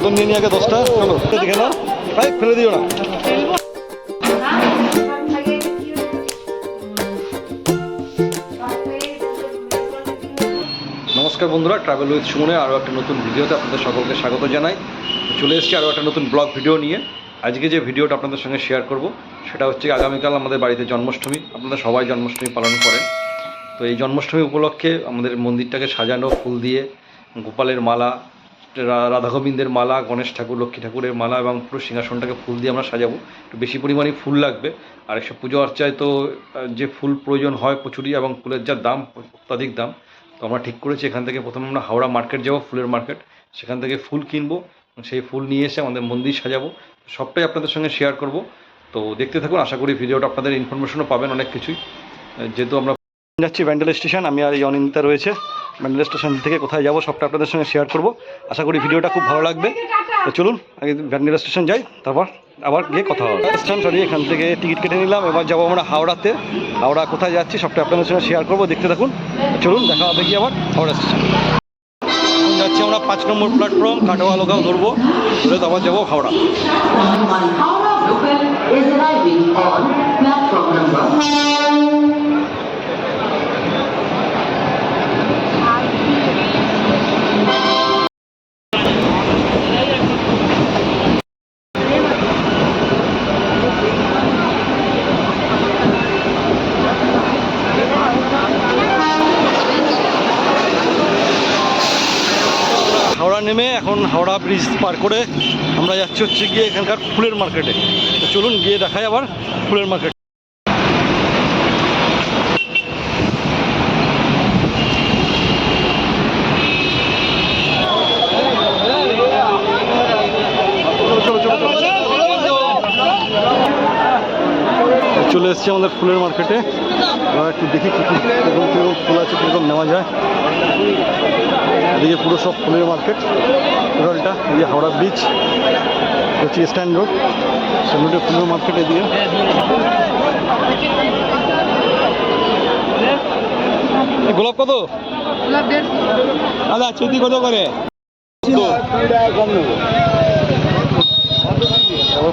পদ্ম নিয়ে নিয়ে আগে দশটা। চলো ফেলে দিও না। নমস্কার বন্ধুরা ট্রাভেল উইথ সুমনে আরও একটা নতুন ভিডিওতে আপনাদের সকলকে স্বাগত জানাই। চলে এসেছি আরও একটা নতুন ব্লগ ভিডিও নিয়ে। আজকে যে ভিডিওটা আপনাদের সঙ্গে শেয়ার করব, সেটা হচ্ছে আগামীকাল আমাদের বাড়িতে জন্মাষ্টমী। আপনারা সবাই জন্মাষ্টমী পালন করেন। তো এই জন্মাষ্টমী উপলক্ষে আমাদের মন্দিরটাকে সাজানো, ফুল দিয়ে গোপালের মালা রাধা গোবিন্দের মালা, গণেশ ঠাকুর, লক্ষ্মী ঠাকুরের মালা এবং পুরো সিংহাসনটাকে ফুল দিয়ে আমরা সাজাবো। একটু বেশি পরিমাণে ফুল লাগবে। আর এসব পুজো অর্চায় তো যে ফুল প্রয়োজন হয় প্রচুরই এবং ফুলের যা দাম, অত্যাধিক দাম, তো আমরা ঠিক করেছি। এখান থেকে প্রথমে আমরা হাওড়া মার্কেট যাব, ফুলের মার্কেট। সেখান থেকে ফুল কিনবো, সেই ফুল নিয়ে এসে আমাদের মন্দির সাজাবো। সবটাই আপনাদের সঙ্গে শেয়ার করব। তো দেখতে থাকুন, আশা করি ভিডিওটা আপনাদের ইনফরমেশনও পাবেন অনেক কিছুই। যেহেতু আমরা যাচ্ছি ব্যান্ডেল স্টেশন, আমি আর এই অনিন্দিতা রয়েছে। ব্যান্ডেল স্টেশন থেকে কোথায় যাব সবটা আপনাদের সঙ্গে শেয়ার করব। আশা করি ভিডিওটা খুব ভালো লাগবে। তো চলুন, আগে ব্যান্ডেল স্টেশন যাই, তারপর আবার গিয়ে কথা হবে। স্টেশন সরি এখান থেকে টিকিট কেটে নিলাম। এবার যাব আমরা হাওড়াতে। হাওড়া কোথায় যাচ্ছি সবটা আপনাদের সঙ্গে শেয়ার করব, দেখতে থাকুন। চলুন, দেখা হবে গিয়ে আবার হাওড়া স্টেশন যাচ্ছি আমরা পাঁচ নম্বর প্ল্যাটফর্ম কাটোয়া লোকাল ধরবো। ধরে আবার যাব Howrah. is arriving on platform number এখন হাওড়া ব্রিজ পার করে আমরা যাচ্ছি হচ্ছে গিয়ে এখানকার ফুলের মার্কেটে। তো চলুন গিয়ে দেখাই আবার ফুলের মার্কেট। চলে এসেছি আমাদের ফুলের মার্কেটে। একটু দেখি কী কী ফুল আছে, কীরকম নেওয়া যায়। এদিকে পুরো সব ফুলের মার্কেট টোটালটা এই যে হাওড়া বিচ হচ্ছে স্ট্যান্ড রোড রোডে ফুলের মার্কেট এদিকে। গোলাপ কত? দাদা চুতি কত করে?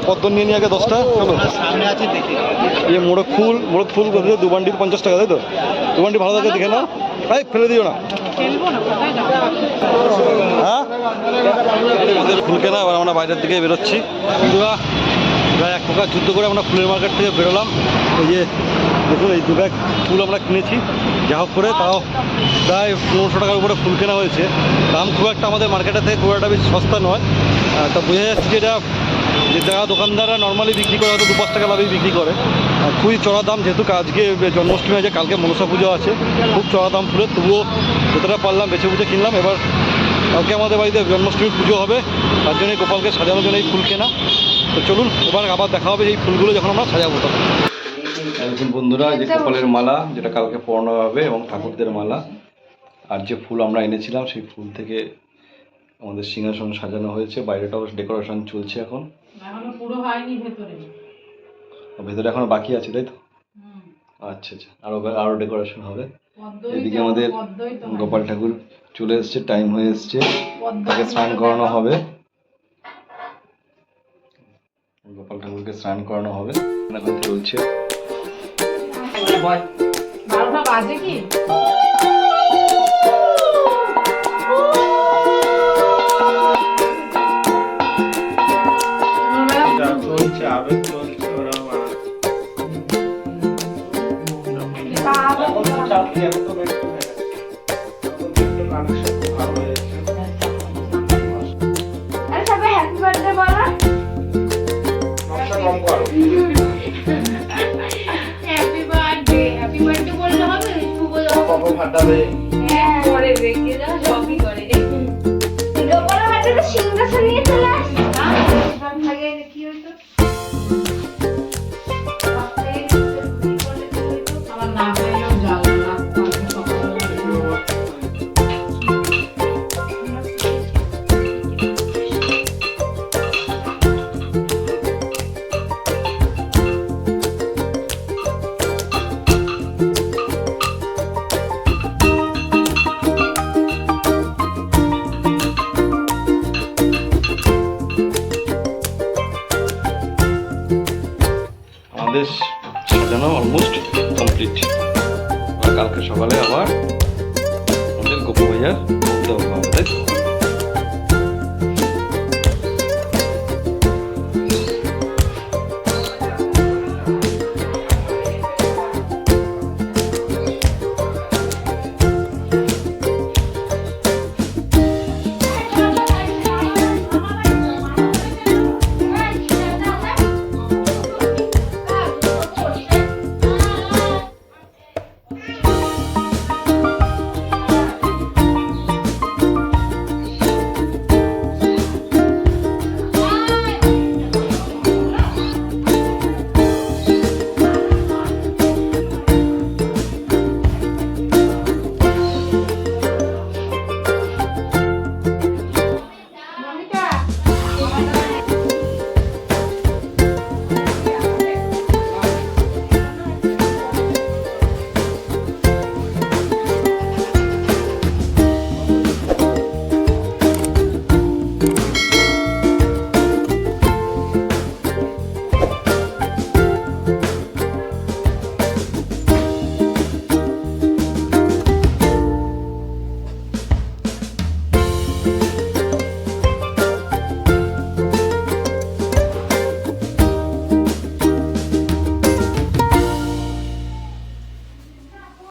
পদ্ম নিয়ে নিয়ে আগে দশটা ইয়ে মোড়ক ফুল মোড়ক ফুল দু বান্ডি পঞ্চাশ টাকা, তাই তো? দু বান্ডি ভালো থাকে দেখে নাও। ভাই ফেলে দিও না। হ্যাঁ? আমাদের ফুল কেনা এবার আমরা বাইরের দিকে বেরোচ্ছি। বন্ধুরা প্রায় এক প্রকার যুদ্ধ করে আমরা ফুলের মার্কেট থেকে বেরোলাম। এই যে দেখুন এই দু ব্যাগ ফুল আমরা কিনেছি। যা হোক করে তাও প্রায় পনেরোশো টাকার উপরে ফুল কেনা হয়েছে। দাম খুব একটা আমাদের মার্কেটের থেকে খুব একটা বেশি সস্তা নয়। তা বোঝা যাচ্ছে যে এটা যে যারা দোকানদাররা নর্মালি বিক্রি করে হয়তো দু পাঁচ টাকা লাভেই বিক্রি করে। আর খুবই চড়া দাম যেহেতু আজকে জন্মাষ্টমী আছে কালকে মনসা পুজো আছে খুব চড়া দাম ফুলের তবুও যতটা পারলাম বেছে বুঝে কিনলাম। এবার কালকে আমাদের বাড়িতে জন্মাষ্টমী পুজো হবে তার জন্য গোপালকে সাজানোর জন্য এই ফুল কেনা। তো চলুন এবার আবার দেখা হবে এই ফুলগুলো যখন আমরা সাজাবো তখন। দেখুন বন্ধুরা যে গোপালের মালা যেটা কালকে পরানো হবে এবং ঠাকুরদের মালা আর যে ফুল আমরা এনেছিলাম সেই ফুল থেকে আমাদের সিংহাসন সাজানো হয়েছে বাইরেটাও ডেকোরেশন চলছে এখন। এখনও পুরো হয়নি ভেতরে। ভেতরে এখনও বাকি আছে তাই তো। আচ্ছা আচ্ছা। আরও আরও ডেকোরেশন হবে। এদিকে আমাদের। গোপাল ঠাকুর চলে এসেছে টাইম হয়ে এসছে। তাকে স্নান করানো হবে। গোপাল ঠাকুরকে স্নান করানো হবে। এখন চলছে। বাজে কি? সিংহাসন নিয়ে চলে আসে কি হইতো যেন অলমোস্ট কমপ্লিট কালকে সকালে আবার আমাদের গোপু ভাইয়ার